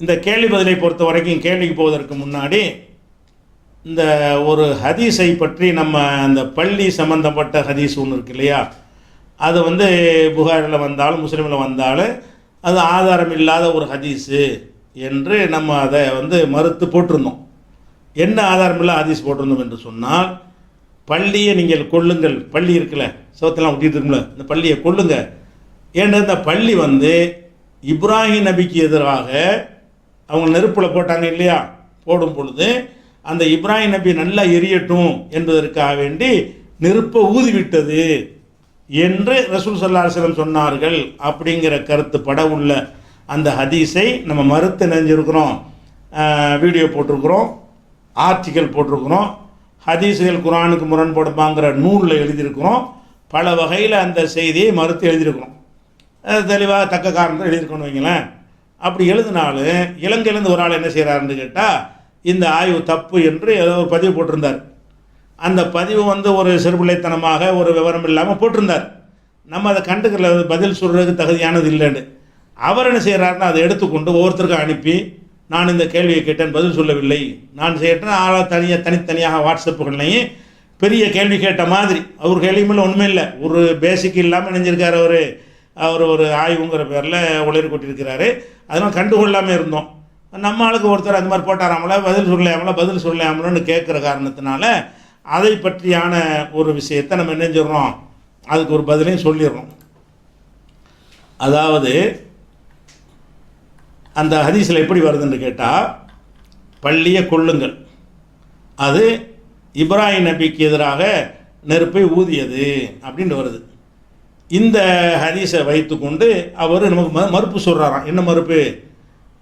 இந்த கேள்வி பதிலை பொறுத்த வரைக்கும் கேள்விக்கு போவதற்கு முன்னாடி இந்த ஒரு ஹதீஸை பற்றி நம்ம அந்த பள்ளி சம்பந்தப்பட்ட ஹதீஸ் ஒன்று இருக்கு இல்லையா? அது வந்து புகாரில் வந்தாலும் முஸ்லீமில் வந்தாலும் அது ஆதாரம் இல்லாத ஒரு ஹதீஸு என்று நம்ம அதை வந்து மறுத்து போட்டிருந்தோம். என்ன ஆதாரம் இல்லை ஹதீஸ் போட்டிருந்தோம் என்று சொன்னால் பள்ளியை நீங்கள் கொள்ளுங்கள் பள்ளி இருக்குல்ல சோத்தெல்லாம் ஒட்டிட்டு இருக்கும்ல இந்த பள்ளியை கொள்ளுங்க ஏன்னா இந்த பள்ளி வந்து இப்ராஹிம் நபிக்கு எதிராக அவங்க நெருப்பில் போட்டாங்க இல்லையா? போடும் பொழுது அந்த இப்ராஹிம் நபி நல்லா எரியட்டும் என்பதற்காக வேண்டி நெருப்பை ஊதிவிட்டது என்று ரசூல் சல்லா சொன்னார்கள் அப்படிங்கிற கருத்து பட உள்ள அந்த ஹதீஸை நம்ம மறுத்து நினைஞ்சிருக்கிறோம். வீடியோ போட்டிருக்கிறோம் ஆர்டிக்கல் போட்டிருக்கிறோம் ஹதீஸுகள் குரானுக்கு முரண்படுமாங்கிற நூலில் எழுதியிருக்கிறோம். பல வகையில் அந்த செய்தியை மறுத்து எழுதியிருக்கிறோம். தெளிவாக தக்க காரணத்தை எழுதியிருக்கோன்னு வைங்களேன். அப்படி எழுதினாலும் இலங்கையிலேருந்து ஒரு ஆள் என்ன செய்கிறாருன்னு கேட்டால் இந்த ஆய்வு தப்பு என்று ஏதோ ஒரு பதிவு போட்டிருந்தார். அந்த பதிவு வந்து ஒரு சிறுபிள்ளைத்தனமாக ஒரு விவரம் இல்லாமல் போட்டிருந்தார். நம்ம அதை கண்டுக்கல பதில் சொல்கிறதுக்கு தகுதியானது இல்லைன்னு. அவர் என்ன செய்கிறாருன்னா அதை எடுத்துக்கொண்டு ஒவ்வொருத்தருக்கும் அனுப்பி நான் இந்த கேள்வியை கேட்டேன் பதில் சொல்லவில்லை. நான் செய்யட்டேன் ஆளாக தனியாக தனித்தனியாக வாட்ஸ்அப்புகள்லையும் பெரிய கேள்வி கேட்ட மாதிரி. அவர் கேள்வியுமே ஒன்றுமே இல்லை. ஒரு பேசிக் இல்லாமல் நினைஞ்சிருக்கார் அவர். அவர் ஒரு ஆய்வுங்கிற பேரில் உளறி கொட்டியிருக்கிறாரு அதெல்லாம் கண்டுகொள்ளாமல் இருந்தோம். நம்ம ஆளுக்கு ஒருத்தர் அந்த மாதிரி போட்டாராமல பதில் சொல்லாமல பதில் சொல்லாமலன்னு கேட்குற காரணத்தினால அதை பற்றியான ஒரு விஷயத்தை நம்ம என்ன சொல்கிறோம் அதுக்கு ஒரு பதிலையும் சொல்லிடுறோம். அதாவது அந்த ஹதீஸில் எப்படி வருதுன்னு கேட்டால் பள்ளியை கொள்ளுங்கள் அது இப்ராஹிம் நபிக்கு எதிராக நெருப்பை ஊதியது அப்படின்னு வருது. இந்த ஹதீஸை வைத்துக்கொண்டு அவர் நமக்கு ம மறுப்பு சொல்கிறாராம் என்ன மறுப்பு?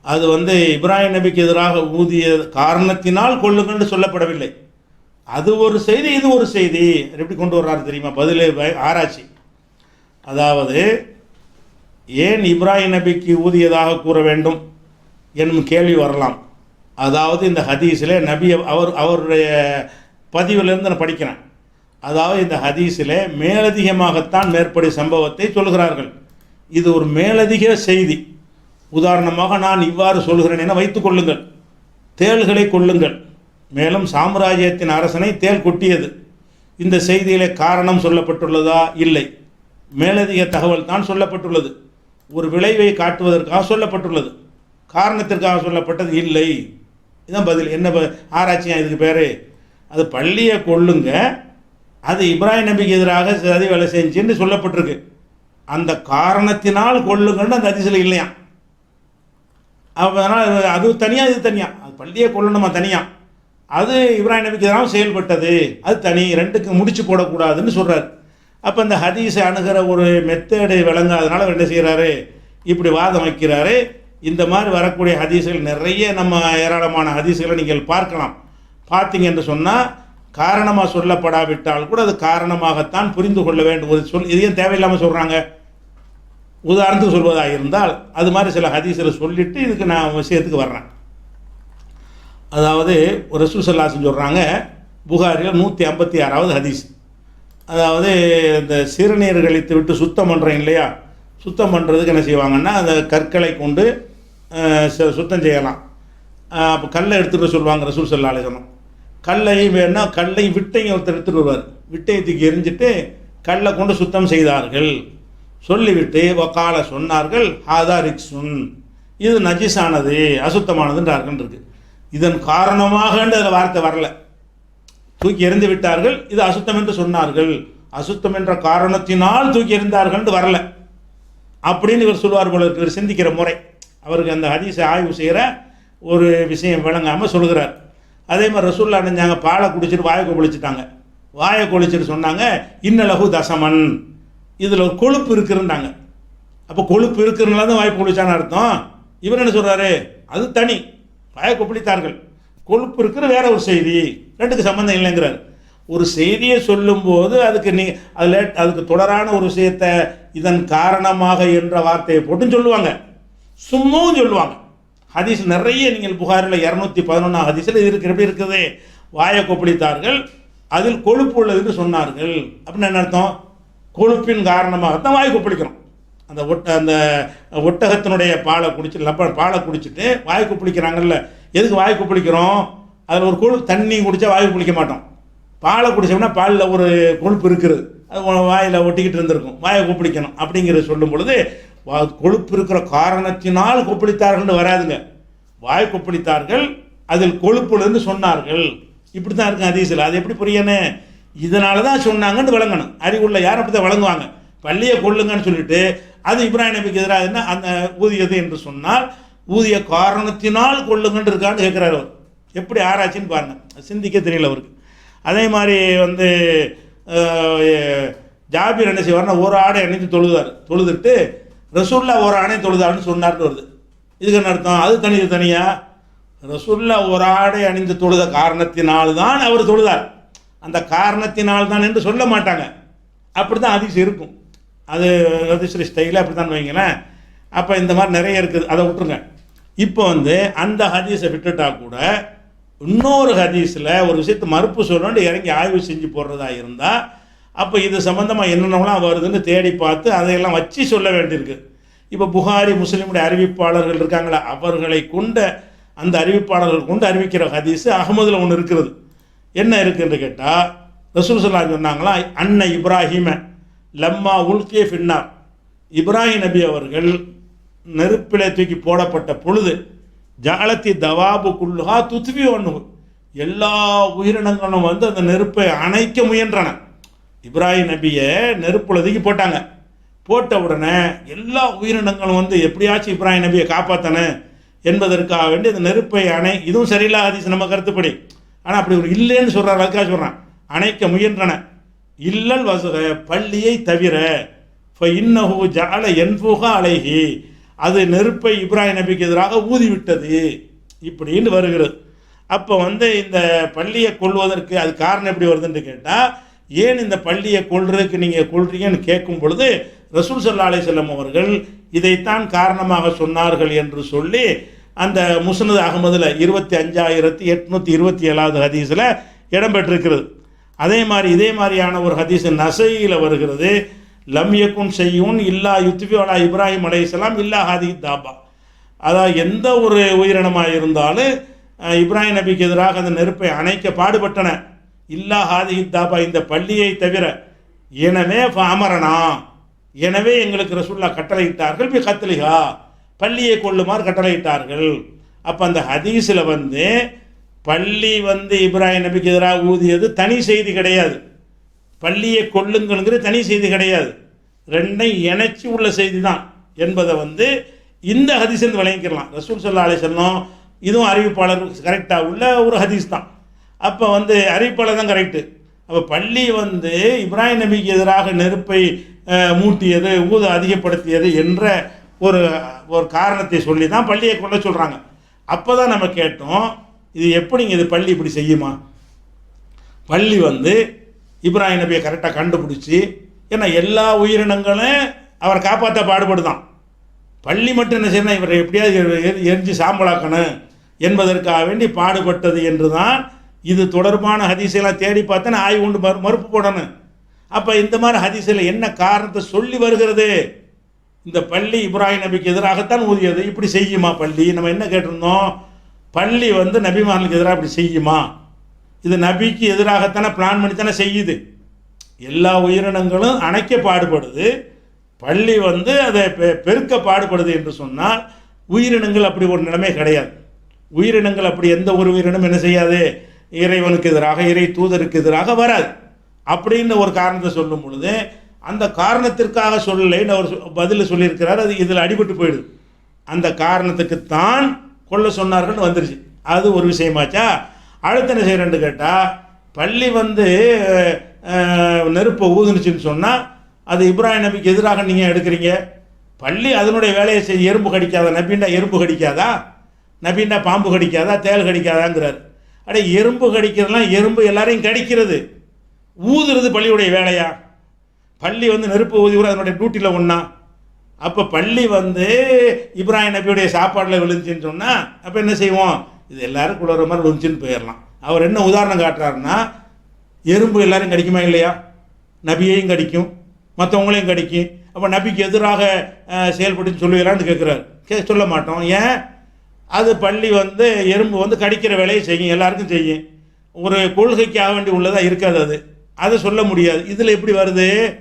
அது வந்து இப்ராஹிம் நபிக்கு எதிராக ஊதிய காரணத்தினால் கொள்ளுங்கள்னு சொல்லப்படவில்லை. அது ஒரு செய்தி இது ஒரு செய்தி. எப்படி கொண்டு வர்றாரு தெரியுமா? பதிலே ஆராய்ச்சி. அதாவது ஏன் இப்ராஹிம் நபிக்கு ஊதியதாக கூற வேண்டும் என்னும் கேள்வி வரலாம். அதாவது இந்த ஹதீஸில் நபி அவர் அவருடைய பதிவிலிருந்து நான் படிக்கிறேன். அதாவது இந்த ஹதீஸில் மேலதிகமாகத்தான் மேற்படி சம்பவத்தை சொல்கிறார்கள். இது ஒரு மேலதிக செய்தி. உதாரணமாக நான் இவ்வாறு சொல்கிறேன் என வைத்துக் கொள்ளுங்கள். தேள்களை கொள்ளுங்கள் மேலும் சாம்ராஜ்யத்தின் அரசனை தேள் கொட்டியது. இந்த செய்தியிலே காரணம் சொல்லப்பட்டுள்ளதா? இல்லை. மேலதிக தகவல் தான் சொல்லப்பட்டுள்ளது. ஒரு விளைவை காட்டுவதற்காக சொல்லப்பட்டுள்ளது. காரணத்திற்காக சொல்லப்பட்டது இல்லை. இதான் பதில். என்ன ப- ஆராய்ச்சியா இதுக்கு பேர்? அது பள்ளியை கொள்ளுங்க அது இப்ராஹிம் நபிக்கு எதிராக சதி வேலை செஞ்சுன்னு சொல்லப்பட்டிருக்கு. அந்த காரணத்தினால் கொள்ளுங்கன்னு அந்த அதிசயில் இல்லையா அதனால் அது தனியாக இது தனியாக அது பள்ளியை கொள்ளணுமா தனியாக அது இப்ராஹிம் நபிக்கு எதிராக செயல்பட்டது. அது தனி ரெண்டுக்கு முடிச்சு போடக்கூடாதுன்னு சொல்கிறார் அப்போ இந்த ஹதீஸை அணுகிற ஒரு மெத்தேடு விளங்காதனால அவர் என்ன செய்கிறாரு இப்படி வாதம் வைக்கிறாரு. இந்த மாதிரி வரக்கூடிய ஹதீஸுகள் நிறைய நம்ம ஏராளமான ஹதீஸுகளை நீங்கள் பார்க்கலாம். பார்த்தீங்க என்று சொன்னால் காரணமாக சொல்லப்படாவிட்டால் கூட அது காரணமாகத்தான் புரிந்து கொள்ள வேண்டும். ஒரு சொல் இதையும் தேவையில்லாமல் சொல்கிறாங்க உதாரணத்துக்கு சொல்வதாக இருந்தால் அது மாதிரி சில ஹதீஸில் சொல்லிட்டு இதுக்கு நான் விஷயத்துக்கு வர்றேன். அதாவது ஒரு ரசூசல்லாசன் சொல்கிறாங்க புகாரில் நூற்றி ஐம்பத்தி ஆறாவது ஹதீஸ். அதாவது இந்த சிறுநீர் கழித்து விட்டு சுத்தம் பண்ணுறேன் இல்லையா? சுத்தம் பண்ணுறதுக்கு என்ன செய்வாங்கன்னா அந்த கற்களை கொண்டு சுத்தம் செய்யலாம். அப்போ கல்லை எடுத்துகிட்டு சொல்லுவாங்க ரசூல் சல்லா கல்லை கல்லையும் வேணா கல்லையும் விட்டையும் ஒருத்தர் எடுத்துகிட்டு வருவார். விட்டையை தூக்கி எரிஞ்சிட்டு கல்லை கொண்டு சுத்தம் செய்தார்கள். சொல்லிவிட்டு ஒக்கால சொன்னார்கள் ஹாதா ரிக்ஸுன். இது நஜிஸானது அசுத்தமானதுன்றார்கள் இருக்கு. இதன் காரணமாகன்ற அதில் வார்த்தை வரல. தூக்கி எறிந்து விட்டார்கள் இது அசுத்தம் என்று சொன்னார்கள். அசுத்தம் என்ற காரணத்தினால் தூக்கி எறிந்தார்கள் வரல. அப்படின்னு இவர் சொல்வார் போல இருக்கு. இவர் சிந்திக்கிற முறை. அவருக்கு அந்த ஹதீஸை ஆய்வு செய்கிற ஒரு விஷயம் விளங்காமல் சொல்கிறார் அதே மாதிரி ரசூல்லா நினைஞ்சாங்க பாலை குடிச்சிட்டு வாயை கொப்பளிச்சிட்டாங்க. வாயை கொளிச்சிட்டு சொன்னாங்க இன்னலகு தசமன். இதில் ஒரு கொழுப்பு இருக்குன்றாங்க. அப்போ கொழுப்பு இருக்கிறனால தான் வாய் கொளிச்சான்னு அர்த்தம். இவர் என்ன சொல்கிறாரு அது தனி. வாயை கொப்பளித்தார்கள். கொழுப்பு இருக்கிற வேற ஒரு செய்தி. ரெண்டுக்கு சம்மந்தம் இல்லைங்கிறார். ஒரு செய்தியை சொல்லும்போது அதுக்கு நீ அதில் அதுக்கு தொடரான ஒரு விஷயத்தை இதன் காரணமாக என்ற வார்த்தையை போட்டும் சொல்லுவாங்க. சும்மாவும் சொல்லுவாங்க. ஹதீஸ் நிறைய நீங்கள் புகாரில் இரநூத்தி பதினொன்றாம் ஹதீஸில் இது இருக்கு எப்படி இருக்குது? வாயை கொப்பளித்தார்கள் அதில் கொழுப்பு உள்ளதுன்னு சொன்னார்கள். அப்படின்னு என்ன அர்த்தம்? கொழுப்பின் காரணமாகத்தான் வாயை கொப்பளிக்கிறோம். அந்த ஒட்ட அந்த ஒட்டகத்தினுடைய பாலை குடிச்சு லப்ப பாலை குடிச்சிட்டு வாய்க்கு பிடிக்கிறாங்கல்ல எதுக்கு வாய் பிடிக்கிறோம் அதில் ஒரு கொழு தண்ணி குடித்தா வாய்க்கு குளிக்க மாட்டோம். பாலை குடிச்சோம்னா பாலில் ஒரு கொழுப்பு இருக்குது. அது வாயில் ஒட்டிக்கிட்டு இருந்திருக்கும். வாயை கொப்பளிக்கணும். அப்படிங்கிறத சொல்லும் பொழுது கொழுப்பு இருக்கிற காரணத்தினால் கொப்பளித்தார்கள்னு வராதுங்க. வாய் கொப்பளித்தார்கள் அதில் கொழுப்புலேருந்து சொன்னார்கள். இப்படி தான் இருக்கும் ஹதீஸில். அது எப்படி புரியணும் இதனால தான் சொன்னாங்கன்னு விளங்கணும். அறிவுள்ள யார் அப்படி தான் வழங்குவாங்க பள்ளியை கொள்ளுங்கன்னு சொல்லிட்டு அது இப்ராஹிம் நபிக்கு எதிராக என்ன? அந்த ஊதியது என்று சொன்னால் ஊதிய காரணத்தினால் கொள்ளுங்கன்னு இருக்கான்னு கேட்குறாரு அவர். எப்படி ஆராய்ச்சின்னு பாருங்க. சிந்திக்க தெரியல அவருக்கு. அதே மாதிரி வந்து ஜாபீர் என்ன செய்வார்னா ஒரு ஆடை அணிந்து தொழுதார். தொழுதுட்டு ரசூல்லா ஒரு ஆணை தொழுதாருன்னு சொன்னார்னு வருது. இதுக்கு என்ன அர்த்தம்? அது தனி தனியாக ரசூல்லா ஒரு ஆடை அணிந்து தொழுத காரணத்தினால் தான் அவர் தொழுதார். அந்த காரணத்தினால் தான் என்று சொல்ல மாட்டாங்க. அப்படி தான் அதிசயம் இருக்கும். அது அதிசய ஸ்டைலில் அப்படி தான் வைங்களேன். அப்போ இந்த மாதிரி நிறைய இருக்குது. அதை விட்டுருங்க. இப்போ வந்து அந்த ஹதீஸை விட்டுட்டா கூட இன்னொரு ஹதீஸில் ஒரு விஷயத்தை மறுப்பு சொல்லணும்னு இறங்கி ஆய்வு செஞ்சு போடுறதா இருந்தால் அப்போ இது சம்மந்தமாக என்னென்னலாம் வருதுன்னு தேடி பார்த்து அதையெல்லாம் வச்சு சொல்ல வேண்டியிருக்கு. இப்போ புகாரி முஸ்லீமுடைய அறிவிப்பாளர்கள் இருக்காங்களா அவர்களை கொண்ட அந்த அறிவிப்பாளர்கள் கொண்டு அறிவிக்கிற ஹதீஸ் அகமதில் ஒன்று இருக்கிறது என்ன இருக்குன்னு கேட்டால் ரசூல் சொல்லா சொன்னாங்களா அன்ன இப்ராஹிம லம்மா உல்கே ஃபின்னார். இப்ராஹிம் நபி அவர்கள் நெருப்பிலே தூக்கி போடப்பட்ட பொழுது ஜாலத்தி தவாபு குல்லுஹா துத்வி ஒன்று எல்லா உயிரினங்களும் வந்து அந்த நெருப்பை அணைக்க முயன்றன. இப்ராஹிம் நபியை நெருப்புல தூக்கி போட்டாங்க. போட்ட உடனே எல்லா உயிரினங்களும் வந்து எப்படியாச்சும் இப்ராஹிம் நபியை காப்பாற்றணும் என்பதற்காக வேண்டி அந்த நெருப்பை அணை இதுவும் சரியில்லாத ஹதீஸ் நம்ம கருத்துப்படி. ஆனால் அப்படி ஒரு இல்லைன்னு சொல்கிறார் அதுக்காக சொல்கிறான் அணைக்க முயன்றன. இல்லல் வசுக பள்ளியை தவிர இப்போ இன்னஹு ஜால என்புகா அழகி அது நெருப்பை இப்ராஹிம் நபிக்கு எதிராக ஊதிவிட்டது இப்படின்னு வருகிறது. அப்போ வந்து இந்த பள்ளியை கொள்வதற்கு அது காரணம் எப்படி வருதுன்னு கேட்டால் ஏன் இந்த பள்ளியை கொள்றதுக்கு நீங்கள் கொள்றீங்கன்னு கேட்கும் பொழுது ரசூல் சல்லா அலிசல்லம் அவர்கள் இதைத்தான் காரணமாக சொன்னார்கள் என்று சொல்லி அந்த முசனது அகமதில் இருபத்தி அஞ்சாயிரத்தி எட்நூற்றி இருபத்தி ஏழாவது ஹதீஸில் இடம்பெற்றிருக்கிறது. அதே மாதிரி இதே மாதிரியான ஒரு ஹதீஸ் நசையில் வருகிறது. லம்யக்கும் செய்யும் இல்லா யுத்வி அலா இப்ராஹிம் அலையாம் இல்லா ஹாதி தாபா அதாவது எந்த ஒரு உயிரினமாக இருந்தாலும் இப்ராஹிம் நபிக்கு எதிராக அந்த நெருப்பை அணைக்க பாடுபட்டன. இல்லா ஹாதி தாபா இந்த பள்ளியை தவிர எனவே அமரனா எனவே எங்களுக்கு ரசூல்லா கட்டளையிட்டார்கள் பி கத்தலிகா பள்ளியை கொள்ளுமாறு கட்டளையிட்டார்கள். அப்போ அந்த ஹதீஸில் வந்து பள்ளி வந்து இப்ராஹிம் நபிக்கு எதிராக ஊதியது தனி செய்தி கிடையாது. பள்ளியை கொள்ளுங்கிற தனி செய்தி கிடையாது. ரெண்டையும் இணைச்சி உள்ள செய்தி தான் என்பதை வந்து இந்த ஹதீஸ் விளங்கிக்கலாம். ரசூல் சல்லா அலி செல்லம் இதுவும் அறிவிப்பாளர் கரெக்டாக உள்ள ஒரு ஹதீஸ் தான். அப்போ வந்து அறிவிப்பாளர் தான் கரெக்டு அப்போ பள்ளி வந்து இப்ராஹிம் நபிக்கு எதிராக நெருப்பை மூட்டியது ஊதம் அதிகப்படுத்தியது என்ற ஒரு ஒரு காரணத்தை சொல்லி தான் பள்ளியை கொள்ள சொல்கிறாங்க அப்போ தான் நம்ம கேட்டோம் இது எப்படிங்க இது பள்ளி இப்படி செய்யுமா? பள்ளி வந்து இப்ராஹிம் நபியை கரெக்டாக கண்டுபிடிச்சி ஏன்னா எல்லா உயிரினங்களும் அவரை காப்பாற்ற பாடுபடுதான். பள்ளி மட்டும் என்ன செய்யணும்? இவரை எப்படியாவது எரிஞ்சு சாம்பலாக்கணும் என்பதற்காக வேண்டி பாடுபட்டது என்று தான் இது தொடர்பான ஹதீஸெல்லாம் தேடி பார்த்தா ஆய்வு உண்டு மறு மறுப்பு போடணும். அப்போ இந்த மாதிரி ஹதீஸில் என்ன காரணத்தை சொல்லி வருகிறது? இந்த பள்ளி இப்ராஹிம் நபிக்கு எதிராகத்தான் ஊதியது. இப்படி செய்யுமா பள்ளி? நம்ம என்ன கேட்டிருந்தோம்? பள்ளி வந்து நபிமார்களுக்கு எதிராக இப்படி செய்யுமா? இது நபிக்கு எதிராகத்தானே பிளான் பண்ணி தானே செய்யுது. எல்லா உயிரினங்களும் அணைக்க பாடுபடுது. பள்ளி வந்து அதை பெ- பெருக்க பாடுபடுது என்று சொன்னால் உயிரினங்கள் அப்படி ஒரு நிலைமை கிடையாது. உயிரினங்கள் அப்படி எந்த ஒரு உயிரினம் என்ன செய்யாது? இறைவனுக்கு எதிராக இறை தூதருக்கு எதிராக வராது. அப்படின்னு ஒரு காரணத்தை சொல்லும் பொழுது அந்த காரணத்திற்காக சொல்லலைன்னு அவர் சொ- பதில் சொல்லியிருக்கிறார் அது இதில் அடிபட்டு போயிடுது. அந்த காரணத்துக்கு தான் கொல்ல சொன்னார்கள்னு வந்துருச்சு. அது ஒரு விஷயமாச்சா? அடுத்த என்ன செய்கிறேன்னு கேட்டால் பள்ளி வந்து நெருப்பை ஊதுனுச்சுன்னு சொன்னால் அது இப்ராஹிம் நபிக்கு எதிராக நீங்கள் எடுக்கிறீங்க? பள்ளி அதனுடைய வேலையை செய்ய எறும்பு கடிக்காதா? நபின்னா எறும்பு கடிக்காதா? நபின்னா பாம்பு கடிக்காதா? தேல் கடிக்காதாங்கிறார். அட எறும்பு கடிக்கிறதுலாம் எறும்பு எல்லாரையும் கடிக்கிறது. ஊதுறது பள்ளியுடைய வேலையா? பள்ளி வந்து நெருப்பு ஊதி கூட அதனுடைய டியூட்டியில் ஒன்றா அப்போ பள்ளி வந்து இப்ராஹிம் நபியுடைய சாப்பாட்டில் விழுந்துச்சுன்னு சொன்னால் அப்போ என்ன செய்வோம்? இது எல்லாரும் குளிர மாதிரி விழுந்துச்சின்னு போயிடலாம். அவர் என்ன உதாரணம் காட்டுறாருன்னா எறும்பு எல்லாரும் கடிக்குமா இல்லையா? நபியையும் கடிக்கும் மற்றவங்களையும் கடிக்கும். அப்போ நபிக்கு எதிராக செயல்பட்டு சொல்லுவீங்களான்னு கேட்குறாரு கே சொல்ல மாட்டோம். ஏன்? அது பள்ளி வந்து எறும்பு வந்து கடிக்கிற வேலையை செய்யும் எல்லாருக்கும் செய்யும். ஒரு கொள்கைக்காக வேண்டி உள்ளதாக இருக்காது அது. அதை சொல்ல முடியாது. இதில் எப்படி வருது?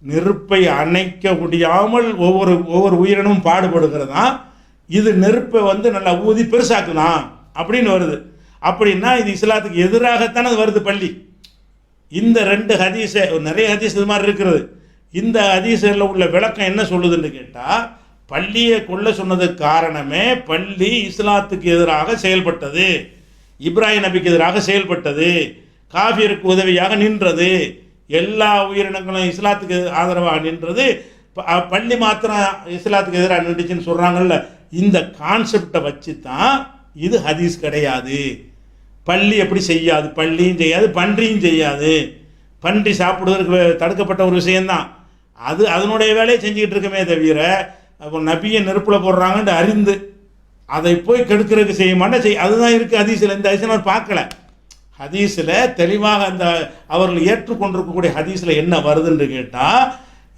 நெருப்பை அணைக்க முடியாமல் ஒவ்வொரு ஒவ்வொரு உயிரினமும் பாடுபடுகிறதா? இது நெருப்பை வந்து நல்லா ஊதி பெருசாக்குதான் அப்படின்னு வருது. அப்படின்னா இது இஸ்லாத்துக்கு எதிராகத்தானே அது வருது பள்ளி. இந்த ரெண்டு ஹதீஸை நிறைய ஹதீஸ் இது மாதிரி இருக்கிறது இந்த ஹதீஸில் உள்ள விளக்கம் என்ன சொல்லுதுன்னு கேட்டால் பள்ளியை கொல்ல சொன்னதுக்கு காரணமே பள்ளி இஸ்லாத்துக்கு எதிராக செயல்பட்டது. இப்ராஹிம் நபிக்கு எதிராக செயல்பட்டது. காபியருக்கு உதவியாக நின்றது. எல்லா உயிரினங்களும் இஸ்லாத்துக்கு ஆதரவாக நின்றது. பள்ளி மாத்திரம் இஸ்லாத்துக்கு எதிராக நின்றுச்சுன்னு சொல்கிறாங்கல்ல இந்த கான்செப்டை வச்சு தான் இது ஹதீஸ் கிடையாது. பள்ளி எப்படி செய்யாது? பள்ளியும் செய்யாது பன்றியும் செய்யாது. பன்றி சாப்பிடுவதற்கு தடுக்கப்பட்ட ஒரு விஷயம்தான். அது அதனுடைய வேலையை செஞ்சுக்கிட்டு இருக்கமே தவிர அப்போ நபியை நெருப்பில் போடுறாங்கன்ட்டு அறிந்து அதை போய் கெடுக்கிறதுக்கு செய்ய மாட்டேன். செய் அதுதான் இருக்குது ஹதீஸில். இந்த ஹதீஸில் அவர் பார்க்கல. ஹதீஸில் தெளிவாக அந்த அவர்கள் ஏற்றுக்கொண்டிருக்கக்கூடிய ஹதீஸில் என்ன வருதுன்னு கேட்டால்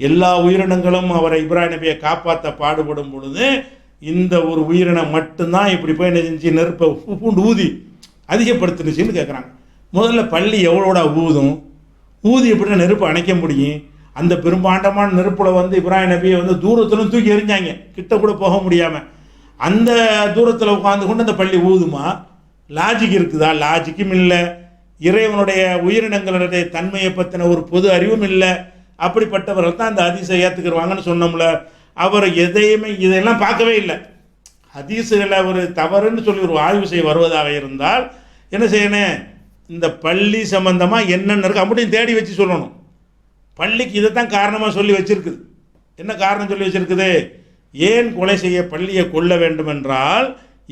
எல்லா உயிரினங்களும் அவரை இப்ராஹிம் நபியை காப்பாற்ற பாடுபடும் பொழுது இந்த ஒரு உயிரினம் மட்டும்தான் இப்படி போய் என்ன செஞ்சு நெருப்பை பூண்டு ஊதி அதிகப்படுத்துனுச்சுன்னு கேட்குறாங்க முதல்ல பள்ளி எவ்வளோடா ஊதும்? ஊதி எப்படின்னா நெருப்பு அணைக்க முடியும்? அந்த பெரும்பாண்டமான நெருப்பில் வந்து இப்ராஹிம் நபியை வந்து தூரத்திலும் தூக்கி எறிஞ்சாங்க. கிட்ட கூட போக முடியாமல் அந்த தூரத்தில் உட்காந்து கொண்டு அந்த பள்ளி ஊதுமா? லாஜிக் இருக்குதா? லாஜிக்கும் இல்லை. இறைவனுடைய உயிரினங்களுடைய தன்மையை பற்றின ஒரு பொது அறிவும் இல்லை. அப்படிப்பட்டவர்கள் தான் அந்த ஹதீஸை ஏற்றுக்கிறவாங்கன்னு சொன்னோம்ல. அவர் எதையுமே இதையெல்லாம் பார்க்கவே இல்லை. ஹதீஸுகளை ஒரு தவறுன்னு சொல்லி ஒரு ஆய்வு செய்ய வருவதாக இருந்தால் என்ன செய்யணும்? இந்த பள்ளி சம்பந்தமாக என்னென்ன இருக்குது அப்படியும் தேடி வச்சு சொல்லணும். பள்ளிக்கு இதை தான் காரணமாக சொல்லி வச்சிருக்குது. என்ன காரணம் சொல்லி வச்சிருக்குது? ஏன் கொலை செய்ய பள்ளியை கொல்ல வேண்டும் என்றால்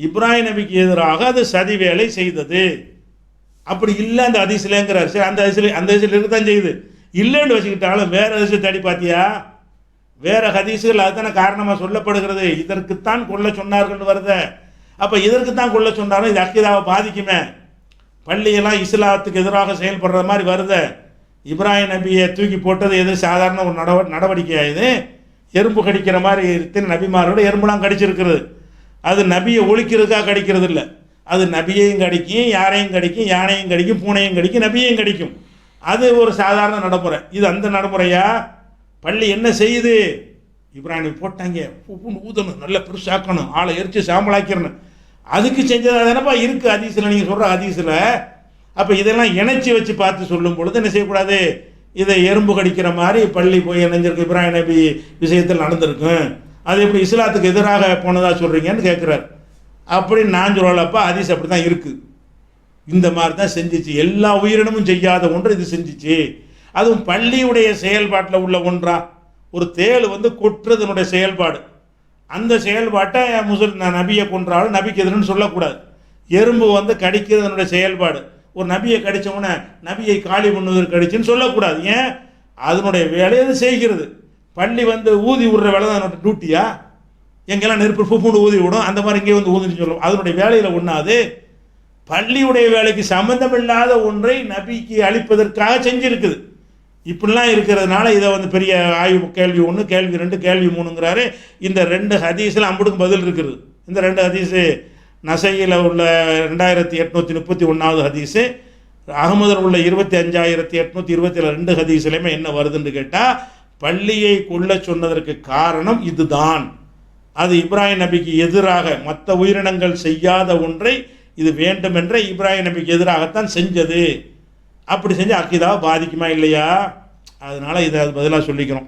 இப்ராஹிம் நபிக்கு எதிராக அது சதி வேலை செய்தது. அப்படி இல்லை அந்த அதிசயங்கிறார் சரி அந்த அதிசயம் அந்த அதிசயம் இருக்க தான் செய்யுது. இல்லைன்னு வச்சுக்கிட்டாலும் வேறு அதிசயம் தேடி பார்த்தியா வேறு ஹதீஸுகள் அதுதானே காரணமாக சொல்லப்படுகிறது. இதற்குத்தான் கொல்ல சொன்னார்கள் வருத. அப்போ இதற்குத்தான் கொல்ல சொன்னாலும் இது அக்கீதாவை பாதிக்குமே. பள்ளியெல்லாம் இஸ்லாத்துக்கு எதிராக செயல்படுற மாதிரி வருத. இப்ராஹிம் நபியை தூக்கி போட்டது எது? சாதாரண ஒரு நடவ நடவடிக்கையாக இது? எறும்பு கடிக்கிற மாதிரி இத்தனை நபிமாரோட எறும்புலாம் கடிச்சிருக்கிறது. அது நபியை ஒழிக்கிறதுக்காக கடிக்கிறது இல்லை அது நபியையும் கடிக்கும் யாரையும் கடிக்கும் யானையும் கடிக்கும் பூனையும் கடிக்கும் நபியையும் கடிக்கும். அது ஒரு சாதாரண நடைமுறை. இது அந்த நடைமுறையா? பள்ளி என்ன செய்யுது? இப்ராஹிம் போட்டாங்க. பூன்னு ஊதணும் நல்லா பெருசாக்கணும் ஆளை எரிச்சு சாம்பலாக்கிறணும் அதுக்கு செஞ்சதாக தானப்பா இருக்குது அதிசயில் நீங்கள் சொல்கிற அதிசயில் அப்போ இதெல்லாம் இணைச்சி வச்சு பார்த்து சொல்லும் பொழுது என்ன செய்யக்கூடாது? இதை எறும்பு கடிக்கிற மாதிரி பள்ளி போய் இணைஞ்சிருக்கு இப்ராஹிம் நபி விஷயத்தில் நடந்திருக்கும். அது எப்படி இஸ்லாத்துக்கு எதிராக போனதாக சொல்கிறீங்கன்னு கேட்குறாரு அப்படின்னு நான் சொல்லலப்பா ஹதீஸ் அப்படி தான் இருக்குது இந்த மாதிரி தான் செஞ்சிச்சு. எல்லா உயிரினமும் செய்யாத ஒன்று இது செஞ்சிச்சு. அதுவும் பள்ளியுடைய செயல்பாட்டில் உள்ள ஒன்றா? ஒரு தேள் வந்து கொட்டுறதுனுடைய செயல்பாடு. அந்த செயல்பாட்டை முசல் நபியை கொன்றாலும் நபிக்கு எதிர்ன்னு சொல்லக்கூடாது. எறும்பு வந்து கடிக்கிறதுனுடைய செயல்பாடு. ஒரு நபியை கடித்தவனை நபியை காலி பண்ணுவதற்கு கடிச்சுன்னு சொல்லக்கூடாது. ஏன்? அதனுடைய வேலையை அது செய்கிறது. பள்ளி வந்து ஊதி விடுற வேலை தான் அதனோட டியூட்டியா எங்கெல்லாம் நெருப்பு பூப்புண்டு ஊதி விடும்? அந்த மாதிரி இங்கே வந்து ஊதின்னு சொல்லும். அதனுடைய வேலையில் ஒன்றாது பள்ளியுடைய வேலைக்கு சம்பந்தமில்லாத ஒன்றை நபிக்கு அளிப்பதற்காக செஞ்சுருக்குது. இப்படிலாம் இருக்கிறதுனால இதை வந்து பெரிய ஆய்வு கேள்வி ஒன்று கேள்வி ரெண்டு கேள்வி மூணுங்கிறாரு. இந்த ரெண்டு ஹதீஸில் அம்புடுக்கும் பதில் இருக்குது. இந்த ரெண்டு ஹதீஸு நசையில் உள்ள ரெண்டாயிரத்தி எட்நூற்றி முப்பத்தி ஒன்றாவது ஹதீஸு அகமதில் உள்ள இருபத்தி அஞ்சாயிரத்தி எட்நூற்றி இருபத்தி ரெண்டு ஹதீஸ்லையுமே என்ன வருதுன்னு கேட்டால் பள்ளியை கொள்ள சொன்னதற்கு காரணம் இதுதான். அது இப்ராஹிம் நபிக்கு எதிராக மற்ற உயிரினங்கள் செய்யாத ஒன்றை இது வேண்டுமென்றே இப்ராஹிம் நபிக்கு எதிராகத்தான் செஞ்சது. அப்படி செஞ்சு அக்கீதாவை பாதிக்குமா இல்லையா? அதனால் இதை பதிலாக சொல்லிக்கிறோம்.